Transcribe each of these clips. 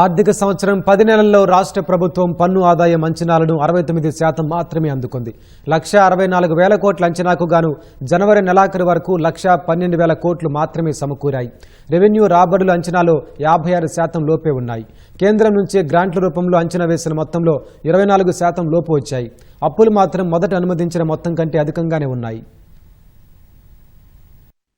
ఆర్థిక సంవత్సరం పది నెలల్లో రాష్ట్ర ప్రభుత్వం పన్ను ఆదాయం అంచనాలను అరవై తొమ్మిది శాతం మాత్రమే అందుకుంది. లక్ష అరవై నాలుగు వేల కోట్ల అంచనాకు గాను జనవరి నెలాఖరు వరకు లక్ష పన్నెండు వేల కోట్లు మాత్రమే సమకూరాయి. రెవెన్యూ రాబడుల అంచనాలో యాభై ఆరు శాతం లోపే ఉన్నాయి. కేంద్రం నుంచి గ్రాంట్ల రూపంలో అంచనా వేసిన మొత్తంలో ఇరవై నాలుగు శాతం లోపు వచ్చాయి. అప్పులు మాత్రం మొదట అనుమతించిన మొత్తం కంటే అధికంగానే ఉన్నాయి.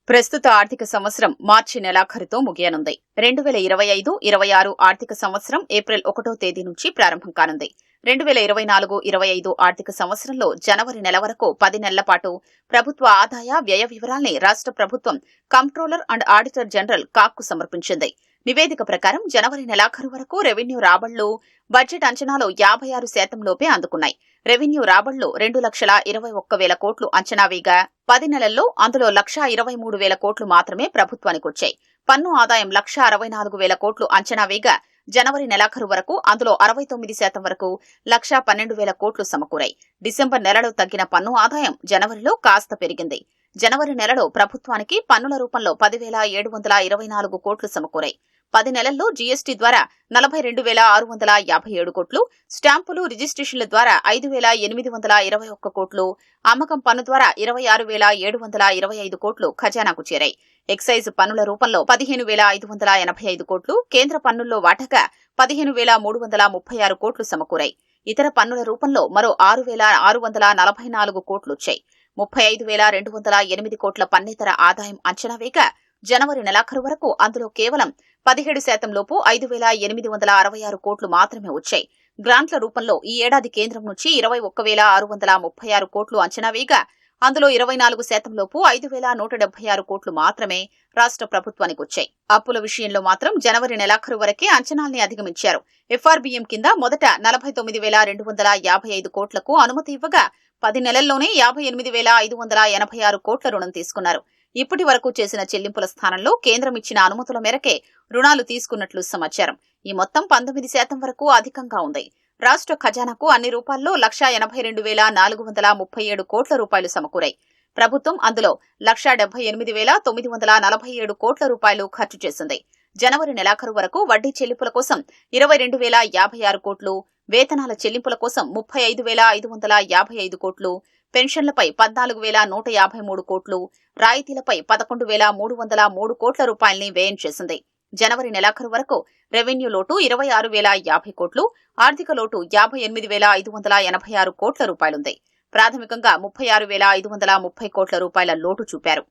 ప్రస్తుత ఆర్థిక సంవత్సరం మార్చి నెలాఖరుతో ముగియనుంది. రెండు వేల ఇరవై ఐదు ఇరవై ఆరు ఆర్థిక సంవత్సరం ఏప్రిల్ ఒకటో తేదీ నుంచి ప్రారంభం కానుంది. రెండు వేల ఇరవై నాలుగు ఇరవై ఐదు ఆర్థిక సంవత్సరంలో జనవరి నెల వరకు పది నెలల పాటు ప్రభుత్వ ఆదాయ వ్యయ వివరాల్ని రాష్ట్ర ప్రభుత్వం కంప్ట్రోలర్ అండ్ ఆడిటర్ జనరల్ కాక్కు సమర్పించింది. నివేదిక ప్రకారం జనవరి నెలాఖరు వరకు రెవెన్యూ రాబళ్ళు బడ్జెట్ అంచనాలో యాభై ఆరు శాతం లోపే అందుకున్నాయి. రెవెన్యూ రాబళ్ళు రెండు లక్షల ఇరవై ఒక్క వేల కోట్లు అంచనా వేగా పది నెలల్లో అందులో లక్ష ఇరవై మూడు వేల కోట్లు మాత్రమే ప్రభుత్వానికి వచ్చాయి. పన్ను ఆదాయం లక్ష అరవై నాలుగు వేల కోట్లు అంచనా వేగా జనవరి నెలాఖరు వరకు అందులో అరవై తొమ్మిది శాతం వరకు లక్ష పన్నెండు వేల కోట్లు సమకూరాయి. డిసెంబర్ నెలలో తగ్గిన పన్ను ఆదాయం జనవరిలో కాస్త పెరిగింది. జనవరి నెలలో ప్రభుత్వానికి పన్నుల రూపంలో పదివేల ఏడు వందల ఇరవై నాలుగు కోట్లు సమకూరాయి. పది నెలల్లో జీఎస్టీ ద్వారా నలభై రెండు వేల ఆరు వందల యాభై ఏడు కోట్లు స్టాంపులు రిజిస్ట్రేషన్ల ద్వారా ఐదు వేల ఎనిమిది వందల ఇరవై ఒక్క కోట్లు అమ్మకం పన్ను ద్వారా ఇరవై ఆరు వేల ఏడు వందల ఇరవై ఐదు కోట్లు ఖజానాకు చేరాయి. ఎక్సైజ్ పన్నుల రూపంలో పదిహేను వేల ఐదు వందల ఎనభై ఐదు కోట్లు కేంద్ర పన్నుల్లో వాటగా పదిహేను వేల మూడు వందల ముప్పై ఆరు కోట్లు సమకూరాయి. ఇతర పన్నుల రూపంలో మరో ఆరు వేల ఆరు వందల నలభై నాలుగు కోట్లొచ్చాయి ముప్పై ఐదు వేల రెండు వందల ఎనిమిది కోట్ల పన్నేతర ఆదాయం అంచనా వేగా జనవరి నెలాఖరు వరకు అందులో కేవలం పదిహేడు శాతం లోపు ఐదు వేల ఎనిమిది వందల అరవై ఆరు కోట్లు మాత్రమే వచ్చాయి. గ్రాంట్ల రూపంలో ఈ ఏడాది కేంద్రం నుంచి ఇరవై ఒక్క వేల ఆరు వందల ముప్పై ఆరు కోట్లు అంచనా వేగా అందులో ఇరవై నాలుగు శాతం లోపు ఐదు వేల నూట డెబ్బై ఆరు కోట్లు మాత్రమే రాష్ట్ర ప్రభుత్వానికి వచ్చాయి. అప్పుల విషయంలో మాత్రం జనవరి నెలాఖరు వరకే అంచనాల్ని అధిగమించారు. ఎఫ్ఆర్బీఎం కింద మొదట నలభై తొమ్మిది వేల రెండు వందల యాభై ఐదు కోట్లకు అనుమతి ఇవ్వగా పది నెలల్లోనే యాభై ఎనిమిది వేల ఐదు వందల ఎనభై ఆరు కోట్ల రుణం తీసుకున్నారు. ఇప్పటి వరకు చేసిన చెల్లింపుల స్థానంలో కేంద్రం ఇచ్చిన అనుమతుల మేరకే రుణాలు తీసుకున్నట్లు సమాచారం. ఈ మొత్తం పంతొమ్మిది శాతం వరకు అధికంగా ఉంది. రాష్ట్ర ఖజానాకు అన్ని రూపాల్లో లక్షా ఎనభై రెండు వేల నాలుగు వందల ముప్పై ఏడు కోట్ల రూపాయలు సమకూరాయి. ప్రభుత్వం అందులో లక్షా డెబ్బై ఎనిమిది వేల తొమ్మిది వందల నలభై ఏడు కోట్ల రూపాయలు ఖర్చు చేసింది. జనవరి నెలాఖరు వరకు వడ్డీ చెల్లింపుల కోసం ఇరవై రెండు వేల యాభై ఆరు కోట్లు వేతనాల చెల్లింపుల కోసం ముప్పై ఐదు వేల ఐదు వందల యాభై ఐదు కోట్లు పెన్షన్లపై పద్నాలుగు వేల నూట యాభై మూడు కోట్లు రాయితీలపై పదకొండు వేల మూడు వందల మూడు కోట్ల రూపాయల్ని వ్యయం చేసింది. జనవరి నెలాఖరు వరకు రెవెన్యూ లోటు ఇరవై ఆరు వేల యాభై కోట్లు ఆర్థిక లోటు యాభై ఎనిమిది వేల ఐదు వందల ఎనభై ఆరు కోట్ల రూపాయలుంది. ప్రాథమికంగా ముప్పై ఆరు వేల ఐదు వందల ముప్పై కోట్ల రూపాయల లోటు చూపారు.